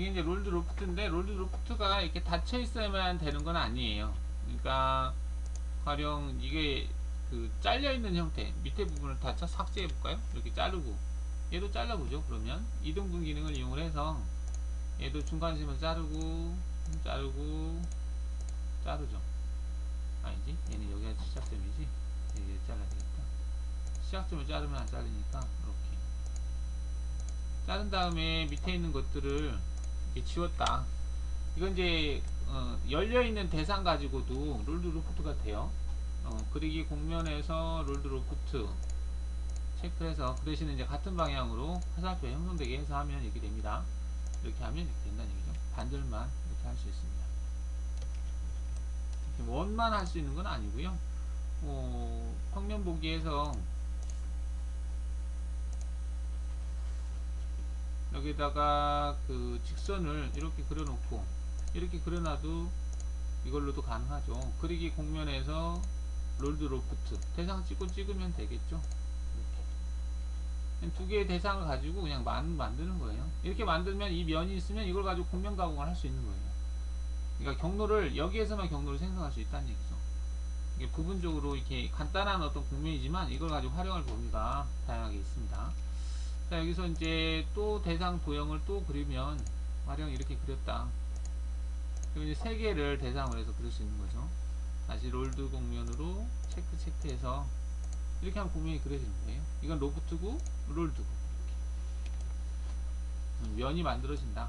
이게 이제 롤드 로프트인데 롤드 로프트가 이렇게 닫혀 있어야만 되는 건 아니에요. 그러니까 가령 이게 그 잘려 있는 형태 밑에 부분을 다 차- 삭제해 볼까요? 이렇게 자르고 얘도 잘라보죠. 그러면 이등분 기능을 이용해서 얘도 중간심을 자르고 자르고 자르죠. 아니지? 얘는 여기가 시작점이지. 얘 잘라야 되겠다. 시작점을 자르면 안 잘리니까 이렇게 자른 다음에 밑에 있는 것들을 지웠다. 이건 이제 어, 열려 있는 대상 가지고도 롤드 로프트가 돼요. 어, 그리기 공면에서 롤드 로프트 체크해서 그 대신에 이제 같은 방향으로 화살표 형성되게 해서 하면 이렇게 됩니다. 이렇게 하면 이렇게 된다는 얘기죠. 반절만 이렇게 할 수 있습니다. 원만 할 수 있는 건 아니고요. 어, 평면 보기에서 여기다가 그 직선을 이렇게 그려놓고 이렇게 그려놔도 이걸로도 가능하죠. 그리기 공면에서 롤드 로프트 대상 찍고 찍으면 되겠죠. 두 개의 대상을 가지고 그냥 만, 만드는 거예요. 이렇게 만들면 이 면이 있으면 이걸 가지고 공면 가공을 할 수 있는 거예요. 그러니까 경로를 여기에서만 경로를 생성할 수 있다는 얘기죠. 이게 부분적으로 이렇게 간단한 어떤 공면이지만 이걸 가지고 활용할 범위가 다양하게 있습니다. 자 여기서 이제 또 대상 도형을 또 그리면 가령 이렇게 그렸다. 그럼 이제 세 개를 대상으로 해서 그릴 수 있는 거죠. 다시 롤드 공면으로 체크 체크해서 이렇게 하면 공면이 그려지는 거예요. 이건 로프트고 롤드고 이렇게 음, 면이 만들어진다.